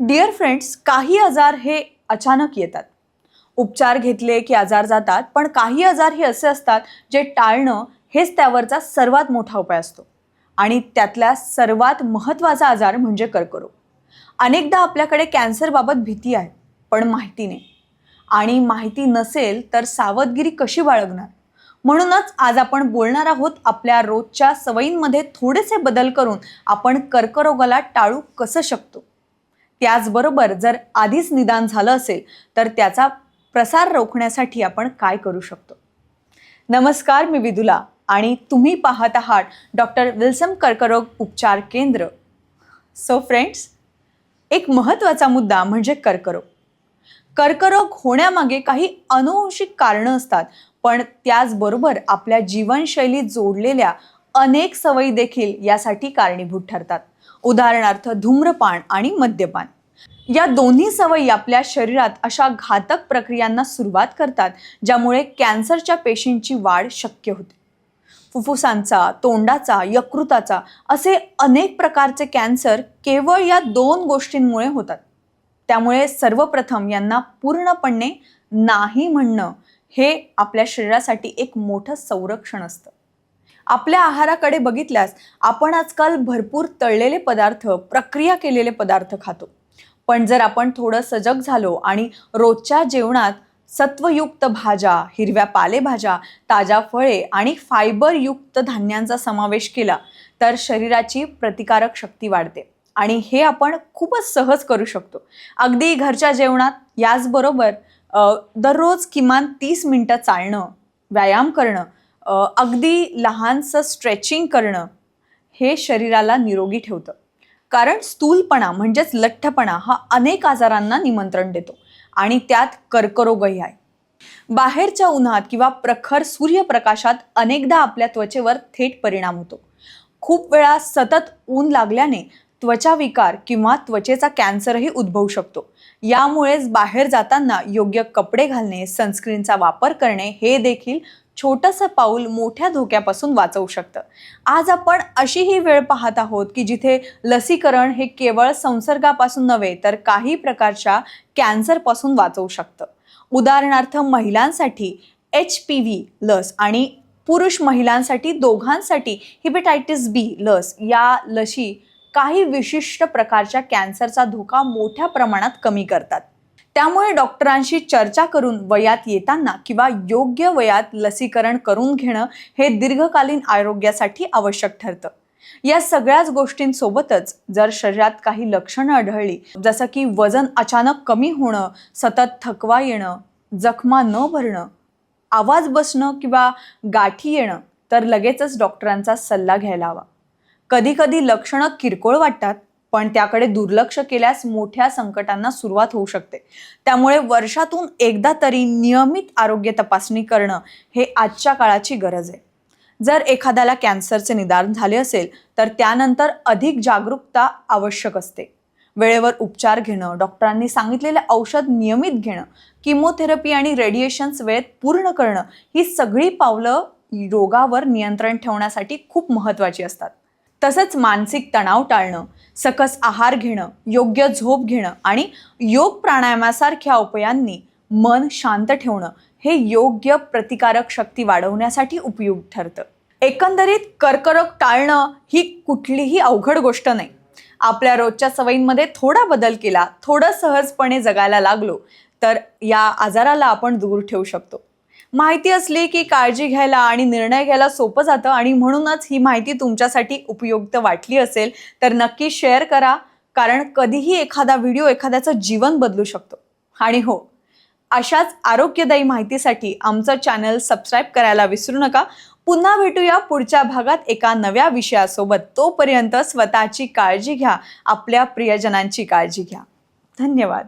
Dear friends काही आजार हे अचानक येतात. उपचार घेतले की आजार जातात पण काही आजार हे असे असतात जे टाळणं हेच त्यावरचा सर्वात मोठा उपाय असतो. आणि त्यातला सर्वात महत्त्वाचा आजार म्हणजे कर्करोग. अनेकदा आपल्याकडे कॅन्सरबाबत भीती आहे पण माहिती नाही. आणि माहिती नसेल तर सावधगिरी कशी बाळगणार? म्हणूनच आज आपण बोलणार आहोत आपल्या रोजच्या सवयींमध्ये थोडेसे बदल करून आपण कर्करोगाला टाळू कसं शकतो? त्याचबरोबर जर आधीच निदान झालं असेल तर त्याचा प्रसार रोखण्यासाठी आपण काय करू शकतो? नमस्कार मी विदुला आणि तुम्ही पाहत आहात डॉक्टर विल्सम कर्करोग उपचार केंद्र. सो फ्रेंड्स एक महत्त्वाचा मुद्दा म्हणजे कर्करोग. कर्करोग होण्यामागे काही अनुवंशिक कारणं असतात पण त्याचबरोबर आपल्या जीवनशैलीत जोडलेल्या अनेक सवयी देखील यासाठी कारणीभूत ठरतात. उदाहरणार्थ धूम्रपान आणि मद्यपान. या दोन्ही सवयी आपल्या शरीरात अशा घातक प्रक्रियांना सुरुवात करतात ज्यामुळे कॅन्सरच्या पेशींची वाढ शक्य होते. फुफ्फुसांचा तोंडाचा यकृताचा असे अनेक प्रकारचे कॅन्सर केवळ या दोन गोष्टींमुळे होतात. त्यामुळे सर्वप्रथम यांना पूर्णपणे नाही म्हणणं हे आपल्या शरीरासाठी एक मोठं संरक्षण असतं. आपल्या आहाराकडे बघितल्यास आपण आजकाल भरपूर तळलेले पदार्थ प्रक्रिया केलेले पदार्थ खातो. पण जर आपण थोडं सजग झालो आणि रोजच्या जेवणात सत्वयुक्त भाज्या हिरव्या पालेभाज्या ताज्या फळे आणि फायबरयुक्त धान्यांचा समावेश केला तर शरीराची प्रतिकारक शक्ती वाढते. आणि हे आपण खूपच सहज करू शकतो. अगदी घरच्या जेवणात याचबरोबर दररोज किमान तीस मिनटं चालणं व्यायाम करणं अगदी लहानसं स्ट्रेचिंग करणं हे शरीराला निरोगी ठेवतं. कारण स्थूलपणा म्हणजेच लठ्ठपणा हा अनेक आजारांना निमंत्रण देतो आणि त्यात कर्करोगही आहे. बाहेरच्या उन्हात किंवा प्रखर सूर्यप्रकाशात अनेकदा आपल्या त्वचेवर थेट परिणाम होतो. खूप वेळा सतत ऊन लागल्याने त्वचा विकार किंवा त्वचेचा कॅन्सरही उद्भवू शकतो. यामुळेच बाहेर जाताना योग्य कपडे घालणे सनस्क्रीनचा वापर करणे हे देखील छोटंसं पाऊल मोठ्या धोक्यापासून वाचवू शकतं. आज आपण अशी ही वेळ पाहत आहोत की जिथे लसीकरण हे केवळ संसर्गापासून नव्हे तर काही प्रकारच्या कॅन्सरपासून वाचवू शकतं. उदाहरणार्थ महिलांसाठी एच पी व्ही लस आणि पुरुष महिलांसाठी दोघांसाठी हिपेटायटिस बी लस या लशी काही विशिष्ट प्रकारच्या कॅन्सरचा धोका मोठ्या प्रमाणात कमी करतात. त्यामुळे डॉक्टरांशी चर्चा करून वयात येताना किंवा योग्य वयात लसीकरण करून घेणं हे दीर्घकालीन आरोग्यासाठी आवश्यक ठरतं. या सगळ्याच गोष्टींसोबतच जर शरीरात काही लक्षणं आढळली जसं की वजन अचानक कमी होणं सतत थकवा येणं जखमा न भरणं आवाज बसणं किंवा गाठी येणं तर लगेचच डॉक्टरांचा सल्ला घ्यायला हवा. कधीकधी लक्षणं किरकोळ वाटतात पण त्याकडे दुर्लक्ष केल्यास मोठ्या संकटांना सुरुवात होऊ शकते. त्यामुळे वर्षातून एकदा तरी नियमित आरोग्य तपासणी करणं हे आजच्या काळाची गरज आहे. जर एखाद्याला कॅन्सरचे निदान झाले असेल तर त्यानंतर अधिक जागरूकता आवश्यक असते. वेळेवर उपचार घेणं डॉक्टरांनी सांगितलेले औषध नियमित घेणं किमोथेरपी आणि रेडिएशन्स वेळेत पूर्ण करणं ही सगळी पावलं रोगावर नियंत्रण ठेवण्यासाठी खूप महत्त्वाची असतात. तसंच मानसिक तणाव टाळणं सकस आहार घेणं योग्य झोप घेणं आणि योग प्राणायामासारख्या उपायांनी मन शांत ठेवणं हे योग्य प्रतिकारक शक्ती वाढवण्यासाठी उपयुक्त ठरतं. एकंदरीत कर्करोग टाळणं ही कुठलीही अवघड गोष्ट नाही. आपल्या रोजच्या सवयींमध्ये थोडा बदल केला थोडं सहजपणे जगायला लागलो तर या आजाराला आपण दूर ठेवू शकतो. माहिती असली की काळजी घ्यायला आणि निर्णय घ्यायला सोपं जातं आणि म्हणूनच ही माहिती तुमच्यासाठी उपयुक्त वाटली असेल तर नक्की शेअर करा कारण कधीही एखादा व्हिडिओ एखाद्याचं जीवन बदलू शकतो. आणि हो अशाच आरोग्यदायी माहितीसाठी आमचं चॅनल सबस्क्राईब करायला विसरू नका. पुन्हा भेटूया पुढच्या भागात एका नव्या विषयासोबत. तोपर्यंत स्वतःची काळजी घ्या आपल्या प्रियजनांची काळजी घ्या. धन्यवाद.